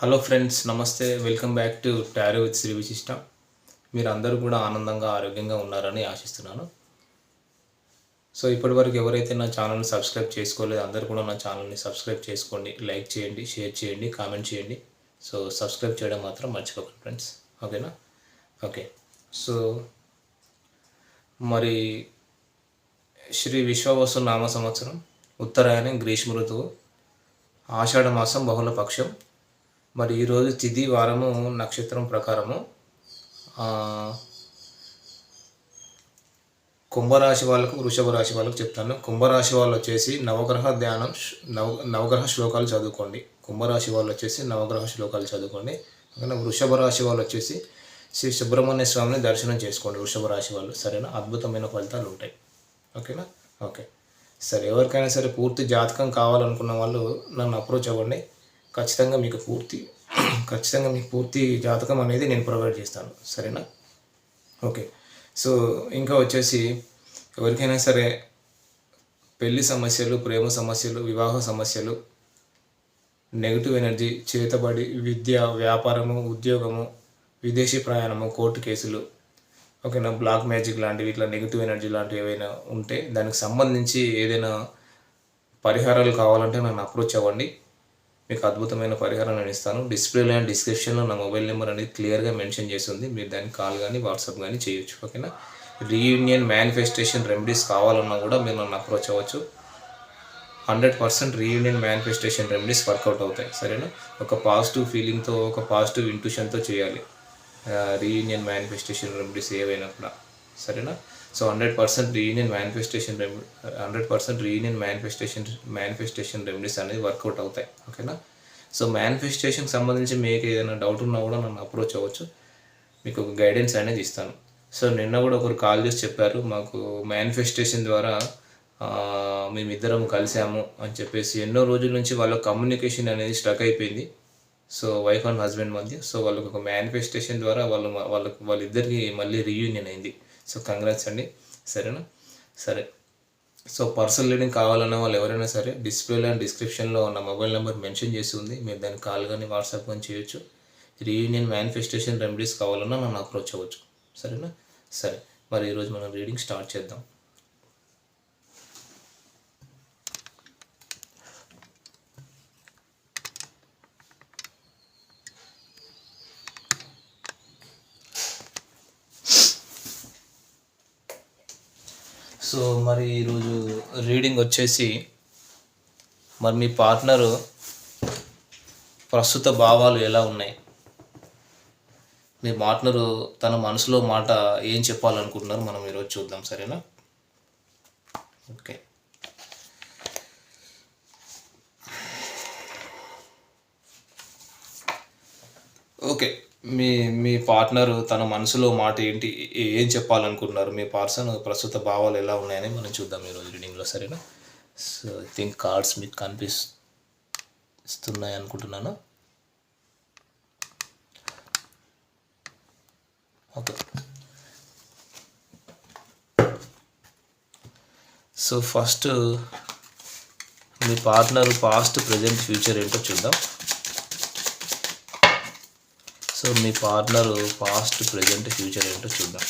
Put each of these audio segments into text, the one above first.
Hello friends నమస్తే. Welcome back to tarot with Sri Vishishta మీరు అందరూ కూడా ఆనందంగా ఆరోగ్యంగా ఉన్నారని ఆశిస్తున్నాను. సో ఇప్పటివరకు ఎవరైతే నా ఛానల్ని సబ్స్క్రైబ్ చేసుకోలేదు అందరూ కూడా నా ఛానల్ని సబ్స్క్రైబ్ చేసుకోండి. లైక్ చేయండి షేర్ చేయండి కామెంట్ చేయండి. సో సబ్స్క్రైబ్ చేయడం మాత్రం మర్చిపోకండి ఫ్రెండ్స్ ఓకేనా ఓకే సో మరి శ్రీ విశ్వవసు నామ సంవత్సరం ఉత్తరాయణం గ్రీష్మ ఋతువు ఆషాఢ మాసం బహుళ పక్షం మరి ఈరోజు తిది వారము నక్షత్రం ప్రకారము కుంభరాశి వాళ్ళకు వృషభ రాశి వాళ్ళకు చెప్తాను. కుంభరాశి వాళ్ళు వచ్చేసి నవగ్రహ ధ్యానం నవ నవగ్రహ శ్లోకాలు చదువుకోండి. కుంభరాశి వాళ్ళు వచ్చేసి నవగ్రహ శ్లోకాలు చదువుకోండి. అలాగే వృషభ రాశి వాళ్ళు వచ్చేసి శ్రీ సుబ్రహ్మణ్య స్వామిని దర్శనం చేసుకోండి వృషభ రాశి వాళ్ళు. సరేనా? అద్భుతమైన ఫలితాలు ఉంటాయి. ఓకేనా? ఓకే. సరే ఎవరికైనా సరే పూర్తి జాతకం కావాలనుకున్న వాళ్ళు నన్ను అప్రోచ్ అవ్వండి. ఖచ్చితంగా మీకు పూర్తి ఖచ్చితంగా మీకు పూర్తి జాతకం అనేది నేను ప్రొవైడ్ చేస్తాను. సరేనా? ఓకే. సో ఇంకా వచ్చేసి ఎవరికైనా సరే పెళ్ళి సమస్యలు ప్రేమ సమస్యలు వివాహ సమస్యలు నెగిటివ్ ఎనర్జీ చేతబడి విద్య వ్యాపారము ఉద్యోగము విదేశీ ప్రయాణము కోర్టు కేసులు ఓకేనా? బ్లాక్ మ్యాజిక్ లాంటివి ఇట్లా నెగిటివ్ ఎనర్జీ లాంటివి ఏవైనా ఉంటే దానికి సంబంధించి ఏదైనా పరిహారాలు కావాలంటే నన్ను అప్రోచ్ అవ్వండి. మీకు అద్భుతమైన పరిహారం నేను ఇస్తాను. డిస్ప్లేలో అండ్ డిస్క్రిప్షన్లో నా మొబైల్ నెంబర్ అనేది క్లియర్గా మెన్షన్ చేసి ఉంది మీరు దానికి కాల్ కానీ వాట్సాప్ కానీ చేయొచ్చు ఓకేనా రీయూనియన్ మేనిఫెస్టేషన్ రెమెడీస్ కావాలన్నా కూడా మీరు నన్ను అప్రోచ్ అవ్వచ్చు. Hundred percent reunion manifestation remedies workout అవుతాయి సరేనా? ఒక పాజిటివ్ ఫీలింగ్తో ఒక పాజిటివ్ ఇంట్యూషన్తో చేయాలి. రీయూనియన్ మేనిఫెస్టేషన్ రెమెడీస్ ఏవైనా కూడా సరేనా? So hundred percent reunion manifestation రెమె hundred percent reunion manifestation manifestation remedies అనేది వర్కౌట్ అవుతాయి. ఓకేనా సో మేనిఫెస్టేషన్కి సంబంధించి మీకు ఏదైనా డౌట్ ఉన్నా కూడా నన్ను అప్రోచ్ అవ్వచ్చు. మీకు ఒక గైడెన్స్ అనేది ఇస్తాను. సో నిన్న కూడా ఒకరు కాల్ చేసి చెప్పారు మాకు మేనిఫెస్టేషన్ ద్వారా మేమిద్దరం కలిసాము అని చెప్పేసి. ఎన్నో రోజుల నుంచి వాళ్ళ కమ్యూనికేషన్ అనేది స్ట్రక్ అయిపోయింది. సో వైఫ్ అండ్ హస్బెండ్ మధ్య. సో వాళ్ళకి ఒక మేనిఫెస్టేషన్ ద్వారా వాళ్ళు వాళ్ళకు వాళ్ళకి వాళ్ళిద్దరికి మళ్ళీ రీయూనియన్ అయింది. సో కంగ్రాట్స్ అండి. సరేనా? సరే. సో పర్సనల్ రీడింగ్ కావాలన్న వాళ్ళు ఎవరైనా సరే డిస్ప్లేలో అండ్ డిస్క్రిప్షన్లో ఉన్న మొబైల్ నెంబర్ మెన్షన్ చేసి ఉంది. మీరు దాన్ని కాల్ కానీ వాట్సాప్ కానీ చేయొచ్చు. రీయూనియన్ మేనిఫెస్టేషన్ రెమెడీస్ కావాలన్నా నన్ను అప్రోచ్ అవ్వచ్చు. సరేనా? సరే. మరి ఈరోజు మనం రీడింగ్ స్టార్ట్ చేద్దాం. సో మరి ఈరోజు రీడింగ్ వచ్చేసి మరి మీ పార్ట్నరు ప్రస్తుత భావాలు ఎలా ఉన్నాయి? మీ పార్ట్నరు తన మనసులో మాట ఏం చెప్పాలనుకుంటున్నారు? మనం ఈరోజు చూద్దాం సరేనా? ఓకే. ఓకే. మీ మీ పార్ట్నర్ తన మనసులో మాట ఏంటి? ఏ- ఏం చెప్పాలనుకుంటున్నారు? మీ పర్సన్ ప్రస్తుత భావాలు ఎలా ఉన్నాయని మనం చూద్దాం ఈరోజు రీడింగ్లో సరేనా? సో ఐ థింక్ కార్డ్స్ మీకు కనిపిస్తున్నాయి అనుకుంటున్నాను. ఓకే సో ఫస్ట్ మీ పార్ట్నర్ పాస్ట్ ప్రజెంట్ ఫ్యూచర్ ఏంటో చూద్దాం. సో మీ పార్ట్నర్ పాస్ట్ ప్రజెంట్ ఫ్యూచర్ ఏంటో చూద్దాం.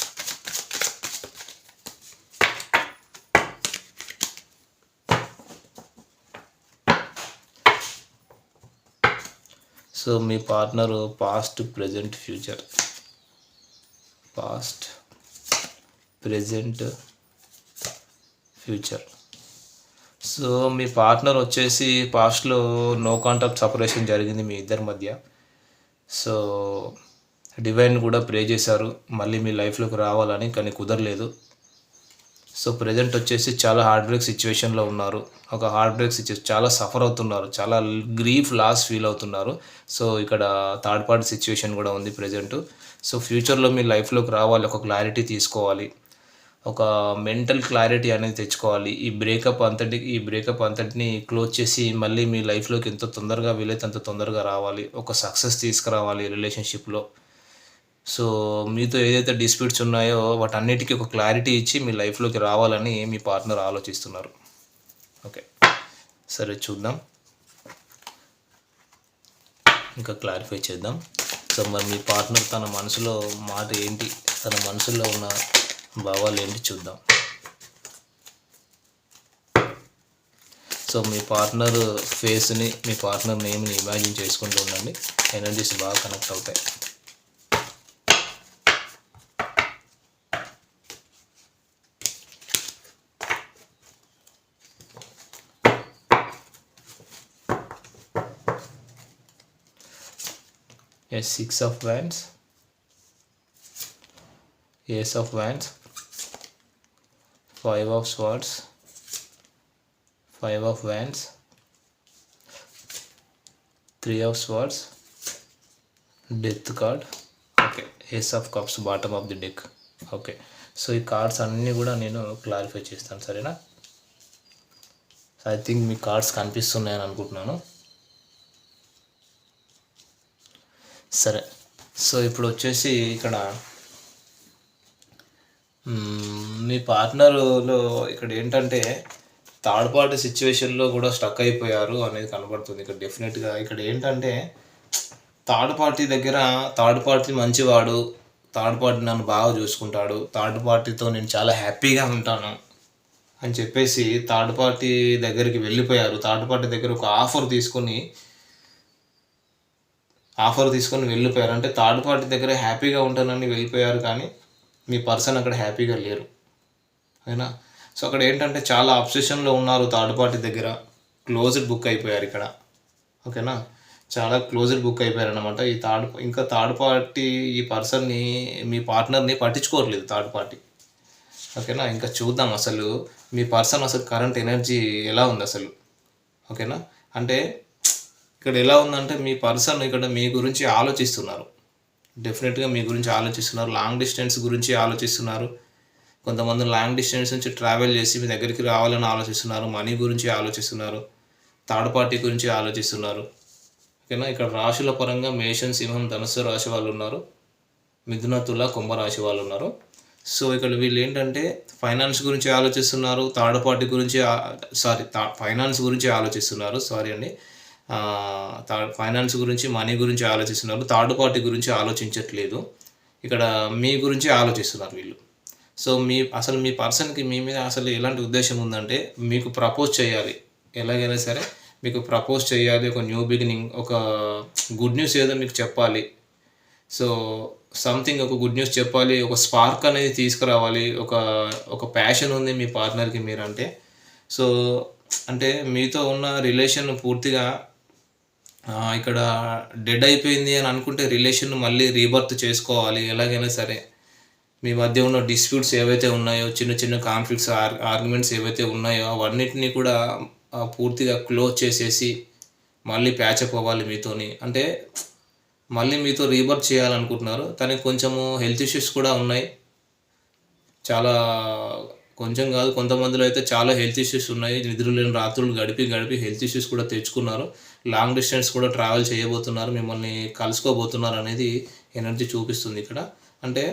సో మీ partner past present future. Past present future. So మీ పార్ట్నర్ వచ్చేసి పాస్ట్లో నో కాంటాక్ట్ సపరేషన్ జరిగింది మీ ఇద్దరి మధ్య. సో డివైన్ కూడా ప్రే చేశారు. మళ్ళీ మీ లైఫ్లోకి రావాలని కానీ కుదరలేదు. సో ప్రజెంట్ వచ్చేసి చాలా హార్డ్ బ్రేక్ సిచ్యువేషన్లో ఉన్నారు. ఒక హార్డ్ బ్రేక్ సిచ్యువేషన్ చాలా సఫర్ అవుతున్నారు. చాలా గ్రీఫ్ లాస్ ఫీల్ అవుతున్నారు. సో ఇక్కడ థర్డ్ పార్టీ సిచ్యువేషన్ కూడా ఉంది ప్రజెంట్ సో ఫ్యూచర్లో మీ లైఫ్లోకి రావాలి ఒక క్లారిటీ తీసుకోవాలి. ఒక మెంటల్ క్లారిటీ అనేది తెచ్చుకోవాలి. ఈ బ్రేకప్ అంతటి ఈ బ్రేకప్ అంతటిని క్లోజ్ చేసి మళ్ళీ మీ లైఫ్లోకి ఎంత తొందరగా వీలైతే అంత తొందరగా రావాలి. ఒక సక్సెస్ తీసుకురావాలి రిలేషన్షిప్లో సో మీతో ఏదైతే డిస్ప్యూట్స్ ఉన్నాయో వాటన్నిటికీ ఒక క్లారిటీ ఇచ్చి మీ లైఫ్లోకి రావాలని మీ పార్ట్నర్ ఆలోచిస్తున్నారు. ఓకే సరే చూద్దాం. ఇంకా క్లారిఫై చేద్దాం. సో మరి మీ పార్ట్నర్ తన మనసులో మాట ఏంటి? తన మనసులో ఉన్న భావాలు ఏంటి చూద్దాం. సో మీ పార్ట్నర్ ఫేస్ని మీ పార్ట్నర్ నేమ్ని ఇమాజిన్ చేసుకుంటూ ఉండండి. ఎనర్జీస్ బాగా కనెక్ట్ అవుతాయి. Ace six of wands. Ace of wands. Five of swords five of wands three of swords death card okay ace of cups bottom of the deck okay so ఈ cards అన్నీ కూడా నేను clarify చేస్తాను సరేనా? I think మీ cards కనిపిస్తున్నాయని అనుకుంటున్నాను. సరే. సో ఇప్పుడు వచ్చేసి ఇక్కడ మీ పార్ట్నర్లో ఇక్కడ ఏంటంటే థర్డ్ పార్టీ సిచ్యువేషన్లో కూడా స్టక్ అయిపోయారు అనేది కనబడుతుంది. ఇక్కడ డెఫినెట్గా ఇక్కడ ఏంటంటే థర్డ్ పార్టీ దగ్గర థర్డ్ పార్టీ మంచివాడు థర్డ్ పార్టీ నన్ను బాగా చూసుకుంటాడు థర్డ్ పార్టీతో నేను చాలా హ్యాపీగా ఉంటాను అని చెప్పేసి థర్డ్ పార్టీ దగ్గరికి వెళ్ళిపోయారు. థర్డ్ పార్టీ దగ్గర ఒక ఆఫర్ తీసుకొని ఆఫర్ తీసుకొని వెళ్ళిపోయారు. అంటే థర్డ్ పార్టీ దగ్గర హ్యాపీగా ఉంటానని వెళ్ళిపోయారు కానీ మీ పర్సన్ అక్కడ హ్యాపీగా లేరు. అయినా? సో అక్కడ ఏంటంటే చాలా అబ్సెషన్లో ఉన్నారు థర్డ్ పార్టీ దగ్గర. క్లోజ్డ్ బుక్ అయిపోయారు ఇక్కడ. ఓకేనా? చాలా క్లోజ్డ్ బుక్ అయిపోయారు అనమాట ఈ థర్డ్ ఇంకా థర్డ్ పార్టీ ఈ పర్సన్ని మీ పార్ట్నర్ని పట్టించుకోవట్లేదు థర్డ్ పార్టీ. ఓకేనా? ఇంకా చూద్దాం అసలు మీ పర్సన్ అసలు కరెంట్ ఎనర్జీ ఎలా ఉంది అసలు? ఓకేనా? అంటే ఇక్కడ ఎలా ఉందంటే మీ పర్సన్ ఇక్కడ మీ గురించి ఆలోచిస్తున్నారు. డెఫినెట్గా మీ గురించి ఆలోచిస్తున్నారు. లాంగ్ డిస్టెన్స్ గురించి ఆలోచిస్తున్నారు. కొంతమంది లాంగ్ డిస్టెన్స్ నుంచి ట్రావెల్ చేసి మీ దగ్గరికి రావాలని ఆలోచిస్తున్నారు. మనీ గురించి ఆలోచిస్తున్నారు. థర్డ్ పార్టీ గురించి ఆలోచిస్తున్నారు. ఓకేనా ఇక్కడ రాశుల పరంగా మేషన్ సింహం ధనుసు రాశి వాళ్ళు ఉన్నారు. మిథున తుల కుంభరాశి వాళ్ళు ఉన్నారు. సో ఇక్కడ వీళ్ళు ఏంటంటే ఫైనాన్స్ గురించి ఆలోచిస్తున్నారు. థర్డ్ పార్టీ గురించి సారీ ఫైనాన్స్ గురించి ఆలోచిస్తున్నారు. సారీ అండి. ఫైనాన్స్ గురించి మనీ గురించి ఆలోచిస్తున్నారు. థర్డ్ పార్టీ గురించి ఆలోచించట్లేదు. ఇక్కడ మీ గురించి ఆలోచిస్తున్నారు వీళ్ళు. సో మీ అసలు మీ పర్సన్కి మీ మీద అసలు ఎలాంటి ఉద్దేశం ఉందంటే మీకు ప్రపోజ్ చేయాలి. ఎలాగైనా సరే మీకు ప్రపోజ్ చేయాలి. ఒక న్యూ బిగినింగ్ ఒక గుడ్ న్యూస్ ఏదో మీకు చెప్పాలి. సో సంథింగ్ ఒక గుడ్ న్యూస్ చెప్పాలి. ఒక స్పార్క్ అనేది తీసుకురావాలి. ఒక ఒక ప్యాషన్ ఉంది మీ పార్ట్నర్కి మీరంటే. సో అంటే మీతో ఉన్న రిలేషన్ పూర్తిగా ఇక్కడ డెడ్ అయిపోయింది అని అనుకుంటే రిలేషన్ మళ్ళీ రీబర్త్ చేసుకోవాలి ఎలాగైనా సరే. మీ మధ్య ఉన్న డిస్ప్యూట్స్ ఏవైతే ఉన్నాయో చిన్న చిన్న కాన్ఫ్లిక్ట్స్ ఆర్ ఆర్గ్యుమెంట్స్ ఏవైతే ఉన్నాయో అవన్నిటిని కూడా పూర్తిగా క్లోజ్ చేసేసి మళ్ళీ ప్యాచప్ అవ్వాలి మీతోని. అంటే మళ్ళీ మీతో రీబర్త్ చేయాలనుకుంటున్నారు. తనకి కొంచెము హెల్త్ ఇష్యూస్ కూడా ఉన్నాయి. చాలా కొంచెం కాదు కొంతమందిలో అయితే చాలా హెల్త్ ఇష్యూస్ ఉన్నాయి. నిద్రలేని రాత్రులు గడిపి గడిపి హెల్త్ ఇష్యూస్ కూడా తెచ్చుకున్నారు. లాంగ్ డిస్టెన్స్ కూడా ట్రావెల్ చేయబోతున్నారు మిమ్మల్ని కలుసుకోబోతున్నారు అనేది ఎనర్జీ చూపిస్తుంది ఇక్కడ. అంటే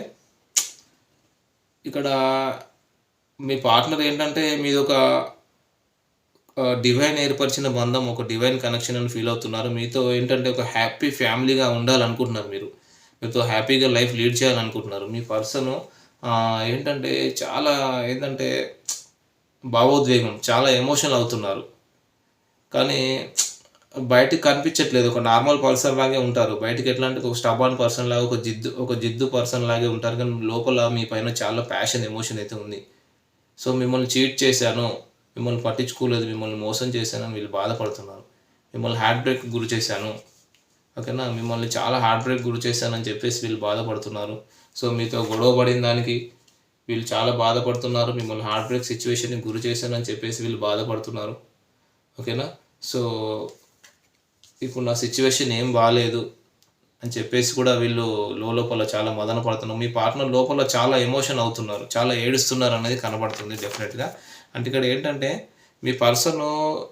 ఇక్కడ మీ పార్ట్నర్ ఏంటంటే మీది ఒక డివైన్ ఏర్పరిచిన బంధం ఒక డివైన్ కనెక్షన్ అని ఫీల్ అవుతున్నారు. మీతో ఏంటంటే ఒక హ్యాపీ ఫ్యామిలీగా ఉండాలనుకుంటున్నారు మీరు. మీతో హ్యాపీగా లైఫ్ లీడ్ చేయాలనుకుంటున్నారు. మీ పర్సన్ ఏంటంటే చాలా ఏంటంటే భావోద్వేగం చాలా ఎమోషనల్ అవుతున్నారు. కానీ బయటకు కనిపించట్లేదు. ఒక నార్మల్ పర్సన్ లాగే ఉంటారు. బయటకి ఎట్లా అంటే ఒక స్టబాన్ పర్సన్ లాగా ఒక జిద్దు ఒక జిద్దు పర్సన్ లాగే ఉంటారు. కానీ లోపల మీ పైన చాలా ప్యాషన్ ఎమోషన్ అయితే ఉంది. సో మిమ్మల్ని చీట్ చేశాను. మిమ్మల్ని పట్టించుకోలేదు. మిమ్మల్ని మోసం చేశాను. వీళ్ళు బాధపడుతున్నారు. మిమ్మల్ని హార్ట్ బ్రేక్ గురి చేశాను. ఓకేనా మిమ్మల్ని చాలా హార్ట్ బ్రేక్ గురి చేశానని చెప్పేసి వీళ్ళు బాధపడుతున్నారు. సో మీతో గొడవ పడిన దానికి వీళ్ళు చాలా బాధపడుతున్నారు. మిమ్మల్ని హార్ట్ బ్రేక్ సిచ్యువేషన్కి గురి చేశానని చెప్పేసి వీళ్ళు బాధపడుతున్నారు. ఓకేనా సో ఇప్పుడు నా సిచ్యువేషన్ ఏం బాగాలేదు అని చెప్పేసి కూడా వీళ్ళు లోపల చాలా మదన పడుతున్నారు. మీ పార్ట్నర్ లోపల చాలా ఎమోషన్ అవుతున్నారు. చాలా ఏడుస్తున్నారు అనేది కనబడుతుంది డెఫినెట్గా అంటే ఇక్కడ ఏంటంటే మీ పర్సన్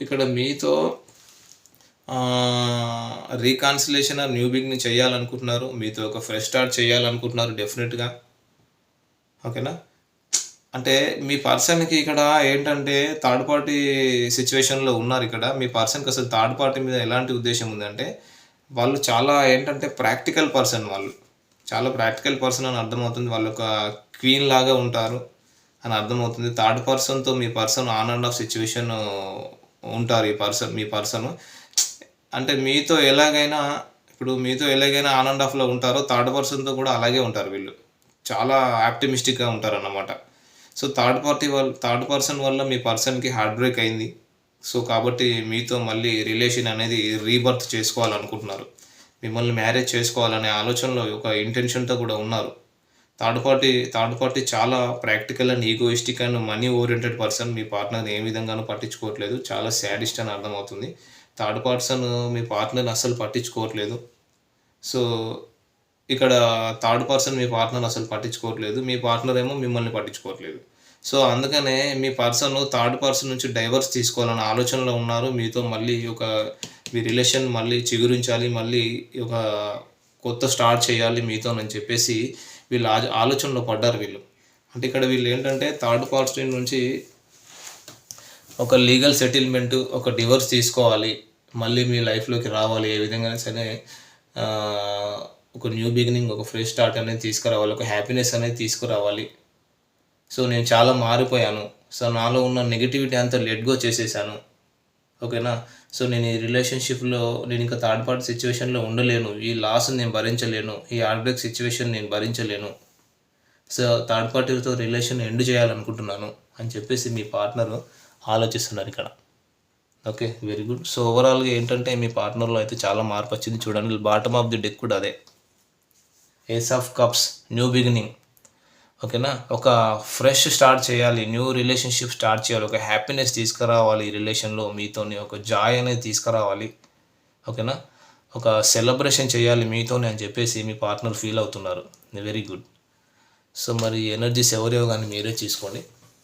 ఇక్కడ మీతో రీకాన్సిలేషన్ ఆర్ న్యూ బిగినింగ్ చేయాలనుకుంటున్నారు. మీతో ఒక ఫ్రెష్ స్టార్ట్ చేయాలనుకుంటున్నారు డెఫినెట్గా ఓకేనా అంటే మీ పర్సన్కి ఇక్కడ ఏంటంటే థర్డ్ పార్టీ సిచ్యువేషన్లో ఉన్నారు ఇక్కడ. మీ పర్సన్కి అసలు థర్డ్ పార్టీ మీద ఎలాంటి ఉద్దేశం ఉందంటే వాళ్ళు చాలా ఏంటంటే ప్రాక్టికల్ పర్సన్ వాళ్ళు. చాలా ప్రాక్టికల్ పర్సన్ అని అర్థమవుతుంది. వాళ్ళు ఒక క్వీన్ లాగా ఉంటారు అని అర్థమవుతుంది. థర్డ్ పర్సన్తో మీ person on and off situation ఉంటారు ఈ పర్సన్ మీ పర్సన్ అంటే మీతో ఎలాగైనా ఇప్పుడు మీతో ఎలాగైనా ఆన్ అండ్ ఆఫ్లో ఉంటారో థర్డ్ పర్సన్తో కూడా అలాగే ఉంటారు వీళ్ళు. చాలా ఆప్టిమిస్టిక్గా ఉంటారు అన్నమాట సో థర్డ్ పార్టీ వల్ల థర్డ్ పర్సన్ వల్ల మీ పర్సన్కి హార్ట్ బ్రేక్ అయింది. సో కాబట్టి మీతో మళ్ళీ రిలేషన్ అనేది రీబర్త్ చేసుకోవాలనుకుంటున్నారు. మిమ్మల్ని మ్యారేజ్ చేసుకోవాలనే ఆలోచనలో ఒక ఇంటెన్షన్తో కూడా ఉన్నారు. థర్డ్ పార్టీ థర్డ్ పార్టీ చాలా practical and egoistic and money oriented person మీ పార్ట్నర్ని ఏ విధంగానూ పట్టించుకోవట్లేదు. చాలా శాడిస్ట్ అని అర్థమవుతుంది. థర్డ్ పర్సన్ మీ పార్ట్నర్ని అస్సలు పట్టించుకోవట్లేదు. సో ఇక్కడ థర్డ్ పర్సన్ మీ పార్ట్నర్ అసలు పట్టించుకోవట్లేదు. మీ పార్ట్నర్ ఏమో మిమ్మల్ని పట్టించుకోవట్లేదు. సో అందుకనే మీ పర్సన్ థర్డ్ పర్సన్ నుంచి డైవర్స్ తీసుకోవాలన్న ఆలోచనలో ఉన్నారు. మీతో మళ్ళీ ఒక మీ రిలేషన్ మళ్ళీ చిగురించాలి మళ్ళీ ఒక కొత్త స్టార్ట్ చేయాలి మీతో అని చెప్పేసి వీళ్ళు ఆ- ఆలోచనలో పడ్డారు వీళ్ళు. అంటే ఇక్కడ వీళ్ళు ఏంటంటే థర్డ్ పార్టీ నుంచి ఒక లీగల్ సెటిల్మెంట్ ఒక డివోర్స్ తీసుకోవాలి. మళ్ళీ మీ లైఫ్లోకి రావాలి ఏ విధంగా సరే. ఒక న్యూ బిగినింగ్ ఒక ఫ్రెష్ స్టార్ట్ అనేది తీసుకురావాలి ఒక హ్యాపీనెస్ అనేది తీసుకురావాలి. సో నేను చాలా మారిపోయాను. సో నాలో ఉన్న నెగిటివిటీ అంతా లెట్ గో చేసేసాను. ఓకేనా సో నేను ఈ రిలేషన్షిప్లో నేను ఇంకా థర్డ్ పార్టీ సిచ్యువేషన్లో ఉండలేను. ఈ లాస్ నేను భరించలేను. ఈ ఆర్బ్రేక్ సిచ్యువేషన్ నేను భరించలేను. సో థర్డ్ పార్టీతో రిలేషన్ ఎండ్ చేయాలనుకుంటున్నాను అని చెప్పేసి మీ పార్ట్నర్ ఆలోచిస్తున్నారు ఇక్కడ. ఓకే వెరీ గుడ్ సో ఓవరాల్గా ఏంటంటే మీ పార్ట్నర్లో అయితే చాలా మార్పు వచ్చింది. చూడండి బాటమ్ ఆఫ్ ది డెక్ కూడా అదే. Ace of cups new beginning ఓకేనా ఒక ఫ్రెష్ స్టార్ట్ చేయాలి న్యూ రిలేషన్షిప్ స్టార్ట్ చేయాలి ఒక హ్యాపీనెస్ తీసుకురావాలి ఈ రిలేషన్లో మీతోని ఒక జాయ్ అనేది తీసుకురావాలి. ఓకేనా ఒక సెలబ్రేషన్ చేయాలి మీతోనే అని చెప్పేసి మీ పార్ట్నర్ ఫీల్ అవుతున్నారు. వెరీ గుడ్ సో మరి ఎనర్జీస్ ఎవరేవో కానీ మీరే తీసుకోండి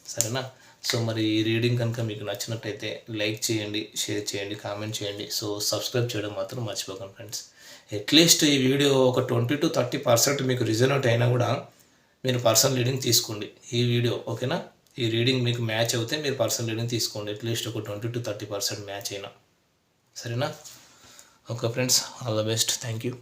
సరేనా? సో మరి ఈ రీడింగ్ కనుక మీకు నచ్చినట్టయితే లైక్ చేయండి షేర్ చేయండి కామెంట్ చేయండి. సో సబ్స్క్రైబ్ చేయడం మాత్రం మర్చిపోకండి ఫ్రెండ్స్. అట్లీస్ట్ ఈ వీడియో ఒక ట్వంటీ టు థర్టీ పర్సెంట్ మీకు రిజనౌట్ అయినా కూడా మీరు పర్సనల్ రీడింగ్ తీసుకోండి. ఈ వీడియో ఓకేనా? ఈ రీడింగ్ మీకు మ్యాచ్ అవుతే మీరు పర్సనల్ రీడింగ్ తీసుకోండి. అట్లీస్ట్ ఒక twenty to thirty percent match అయినా. సరేనా? Okay friends all the best. Thank you.